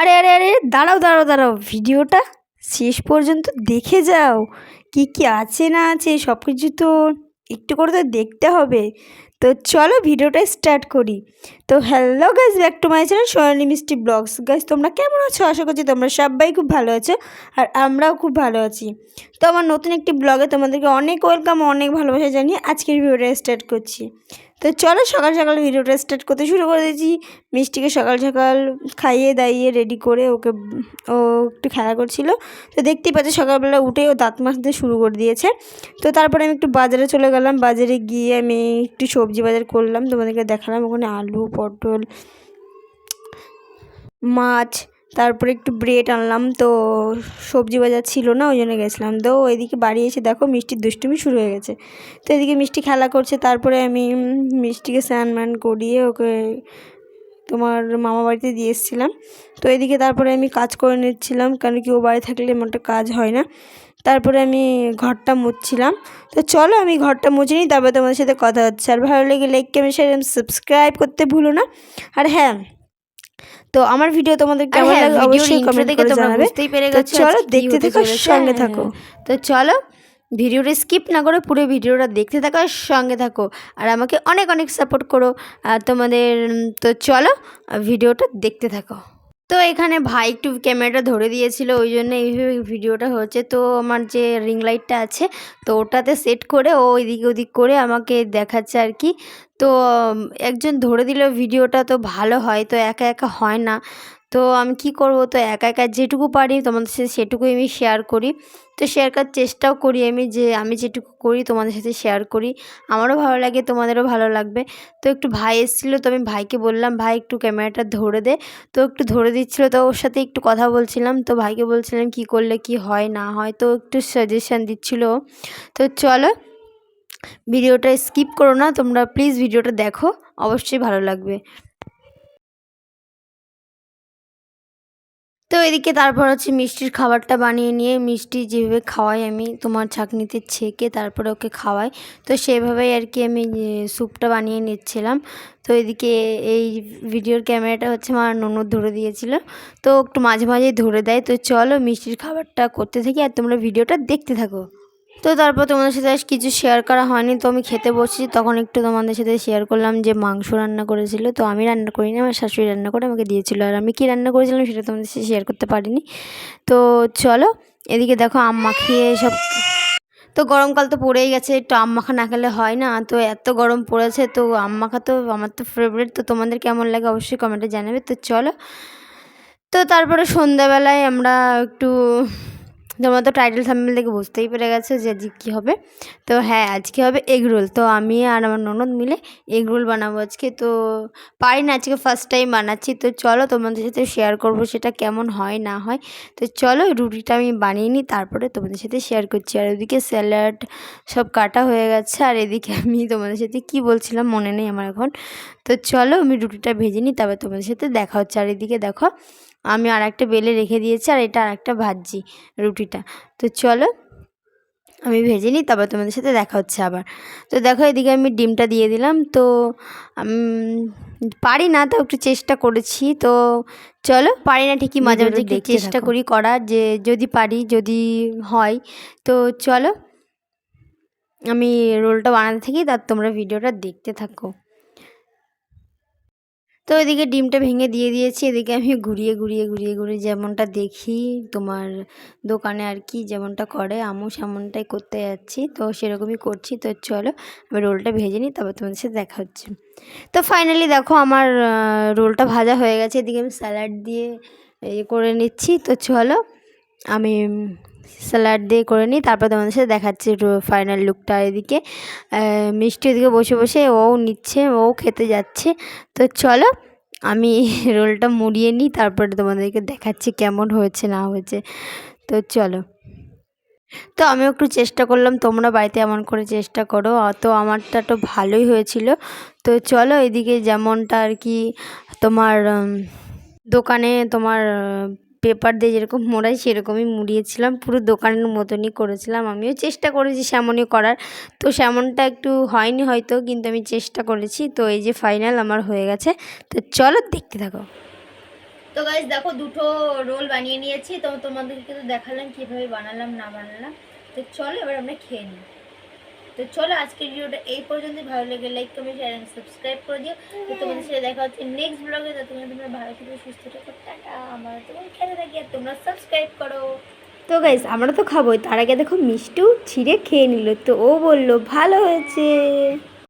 আরে আরে আরে, দাঁড়াও দাঁড়াও দাঁড়াও, ভিডিওটা শেষ পর্যন্ত দেখে যাও। কি কি আছে না আছে সব কিছু তো একটু করে তো দেখতে হবে। তো চলো ভিডিওটা স্টার্ট করি। তো hello guys back to my channel Sonali Mishti blogs. Guys তোমরা কেমন আছো? আশা করছি তোমরা সবাই খুব ভালো আছো আর আমরাও খুব ভালো আছি। তো আমার নতুন একটি ব্লগে তোমাদেরকে অনেক ওয়েলকাম অনেক ভালোবাসা জানিয়ে আজকের ভিডিওটা স্টার্ট করছি। তো চলো সকাল সকাল ভিডিওটা স্টার্ট করতে শুরু করে দিয়েছি। মিষ্টিকে সকাল সকাল খাইয়ে দাইয়ে রেডি করে ওকে, ও একটু খেলা করছিল। তো দেখতেই পাচ্ছি সকালবেলা উঠে ও দাঁত মাজতে শুরু করে দিয়েছে। তো তারপরে আমি একটু বাজারে চলে গেলাম। বাজারে গিয়ে আমি একটু সবজি বাজার করলাম। তোমাদেরকে দেখালাম ওখানে আলু, পটল, মাছ তারপরে একটু ব্রেড আনলাম, তো সবজি বাজার ছিল না, ওই জন্য গেছিলাম। তো এদিকে বাড়ি এসে দেখো মিষ্টির দুষ্টুমি শুরু হয়ে গেছে। তো এদিকে মিষ্টি খেলা করছে, তারপরে আমি মিষ্টিকে স্নান ম্যান করিয়ে ওকে তোমার মামা বাড়িতে দিয়ে এসেছিলাম। তো এদিকে তারপরে আমি কাজ করে নিচ্ছিলাম কারণ কি ও বাড়ি থাকলে একটা কাজ হয় না। তারপরে আমি ঘরটা মুছছিলাম। তো চলো আমি ঘরটা মুছে নিই, তারপরে তোমাদের সাথে কথা হচ্ছে। আর ভালো লেগে লাইক কমেন্ট শেয়ার সাবস্ক্রাইব করতে ভুলো না। আর হ্যাঁ তো আমার ভিডিও তোমাদের কেমন লাগল লাগে অবশ্যই কমেন্ট করে জানাবে। বুঝতেই পেরে তো গেছো চলো দেখতে থাকো সঙ্গে হ্যাঁ, থাকো। হ্যাঁ। তো চলো ভিডিওটা স্কিপ না করে পুরো ভিডিওটা দেখতে থাকো আর সঙ্গে থাকো। আর আমাকে অনেক অনেক সাপোর্ট করো। আর তোমাদের তো চলো ভিডিওটা দেখতে থাকো। তো এখানে ভাই একটু ক্যামেরাটা ধরে দিয়েছিল, ওই জন্য এইভাবে ভিডিওটা হচ্ছে। তো আমার যে রিং লাইটটা আছে, তো ওটাতে সেট করে ও এদিক ওদিক করে আমাকে দেখাচ্ছে আর কি। তো একজন ধরে দিল, ভিডিওটা তো ভালো হয়, তো একা একা হয় না। তো আমি কি করব? তো একা একা যেটুকু পারি তোমাদের সাথে সেটুকুই আমি শেয়ার করি। তো শেয়ার করার চেষ্টাও করি আমি যে আমি যেটুকু করি তোমাদের সাথে শেয়ার করি। আমারও ভালো লাগে, তোমাদেরও ভালো লাগবে। তো একটু ভাই এসেছিল তো আমি ভাইকে বললাম, ভাই একটু ক্যামেরাটা ধরে দে। তো একটু ধরে দিচ্ছিল তো ওর সাথে একটু কথা বলছিলাম। তো ভাইকে বলছিলাম, কি করলে কি হয়, না হয়? তো একটু সাজেশান দিচ্ছিল। তো চলো, ভিডিওটা স্কিপ করো না, তোমরা প্লিজ ভিডিওটা দেখো, অবশ্যই ভালো লাগবে। তো এদিকে তারপর হচ্ছে মিষ্টির খাবারটা বানিয়ে নিয়ে মিষ্টি যেভাবে খাওয়াই আমি তোমার ছাঁকনিতে ছেঁকে তারপরে ওকে খাওয়াই। তো সেভাবেই আর কি আমি স্যুপটা বানিয়ে নিচ্ছিলাম। তো এদিকে এই ভিডিওর ক্যামেরাটা হচ্ছে আমার ননদ ধরে দিয়েছিল। তো একটু মাঝে মাঝেই ধরে দেয়। তো চলো মিষ্টির খাবারটা করতে থাকি আর তোমরা ভিডিওটা দেখতে থাকো। তো তারপর তোমাদের সাথে আর কিছু শেয়ার করা হয়নি। তো আমি খেতে বসছি, তখন একটু তোমাদের সাথে শেয়ার করলাম যে মাংস রান্না করেছিল। তো আমি রান্না করিনি, আমার শাশুড়ি রান্না করে আমাকে দিয়েছিল। আর আমি কি রান্না করেছিলাম সেটা তোমাদের সাথে শেয়ার করতে পারিনি। তো চলো, এদিকে দেখো আম মাখিয়ে সব তো গরমকাল তো পড়েই গেছে, একটু আম মাখা না খেলে হয় না। তো এত গরম পড়েছে, তো আম মাখা তো আমার তো ফেভারিট তো তোমাদের কেমন লাগে অবশ্যই কমেন্টে জানাবে। তো চলো, তো তারপরে সন্ধ্যাবেলায় আমরা একটু তোমরা তো টাইটেল থাম্বনেল দেখে বুঝতেই পেরে গেছে যে আজকে কী হবে। তো হ্যাঁ আজকে হবে এগ রোল তো আমি আর আমার ননদ মিলে এগ রোল বানাবো আজকে। তো পারি না আজকে ফার্স্ট টাইম বানাচ্ছি। তো চলো তোমাদের সাথে শেয়ার করব সেটা কেমন হয়, না হয়। তো চলো রুটিটা আমি বানিয়ে নিই, তারপরে তোমাদের সাথে শেয়ার করছি। আর ওদিকে স্যালাড সব কাটা হয়ে গেছে, আর এদিকে আমি তোমাদের সাথে কি বলছিলাম মনে নেই আমার এখন। তো চলো আমি রুটিটা ভেজে নিই, তারপর তোমাদের সাথে দেখা হচ্ছে। আর এদিকে দেখো আমি আর একটা বেলে রেখে দিয়েছি আর এটা আর একটা ভাজছি রুটিটা। তো চলো আমি ভেজে নিই তারপর তোমাদের সাথে দেখা হচ্ছে আবার। তো দেখো এদিকে আমি ডিমটা দিয়ে দিলাম তো পারি না তো একটু চেষ্টা করেছি তো চলো পারি না ঠিকই মাঝে মাঝে একটু চেষ্টা করি করার যে যদি পারি যদি হয় তো চলো। আমি রোলটা বানাতে থাকি তার তোমরা ভিডিওটা দেখতে থাকো। তো এদিকে ডিমটা ভেঙে দিয়ে দিয়েছি, এদিকে আমি ঘুরিয়ে ঘুরিয়ে ঘুরিয়ে ঘুরিয়ে যেমনটা দেখি তোমার দোকানে আর কি যেমনটা করে আমু সেমনটাই করতে যাচ্ছি। তো সেরকমই করছি, তো চলো আমি রোলটা ভেজে নিই, তারপর তোমাদের সাথে দেখা হচ্ছে। তো ফাইনালি দেখো আমার রোলটা ভাজা হয়ে গেছে, এদিকে আমি স্যালাড দিয়ে ইয়ে করে নিচ্ছি। তো চলো আমি স্যালাড দিয়ে করে নিই, তারপর তোমাদের সাথে দেখাচ্ছি ফাইনাল লুকটা এদিকে। মিষ্টি ওদিকে বসে বসে ও নিচ্ছে ও খেতে যাচ্ছে। তো চলো, আমি রোলটা মুড়িয়ে নিই, তারপরে তোমাদেরকে দেখাচ্ছি কেমন হয়েছে, না হয়েছে। তো চলো। তো আমিও একটু চেষ্টা করলাম, তোমরা বাড়িতে এমন করে চেষ্টা করো তো আমারটা তো ভালোই হয়েছিল। তো চলো, এদিকে যেমনটা আর কি তোমার দোকানে তোমার পেপার দিয়ে যেরকম মোড়াই সেরকমই মুড়িয়েছিলাম। পুরো দোকানের মতনই করেছিলাম। আমিও চেষ্টা করেছি সেমনই করার। তো সেমনটা একটু হয়নি হয়তো, কিন্তু আমি চেষ্টা করেছি। তো এই যে ফাইনাল আমার হয়ে গেছে। তো চলো দেখতে থাকো। তো গাইজ দেখো দুটো রোল বানিয়ে নিয়েছি। তো তোমাদেরকে তো দেখালাম কীভাবে বানালাম, না বানালাম। তো চলো এবার আমরা খেয়ে নিই। তো চলো আজকের ভিডিওটা এই পর্যন্ত ভালো লাগে like comment share and subscribe করে দিও। তো তোমাদের সাথে দেখা হচ্ছে নেক্সট ব্লগে তো তোমরা তোমরা ভালো থেকে, সুস্থ থাকো। টাটা। আমার তোমার খেলে থাকি আর তোমরা সাবস্ক্রাইব করো। তো গাইস আমরা তো খাবোই। তার আগে দেখো মিষ্টিও ছিঁড়ে খেয়ে নিল। তো ও বলল, ভালো হয়েছে।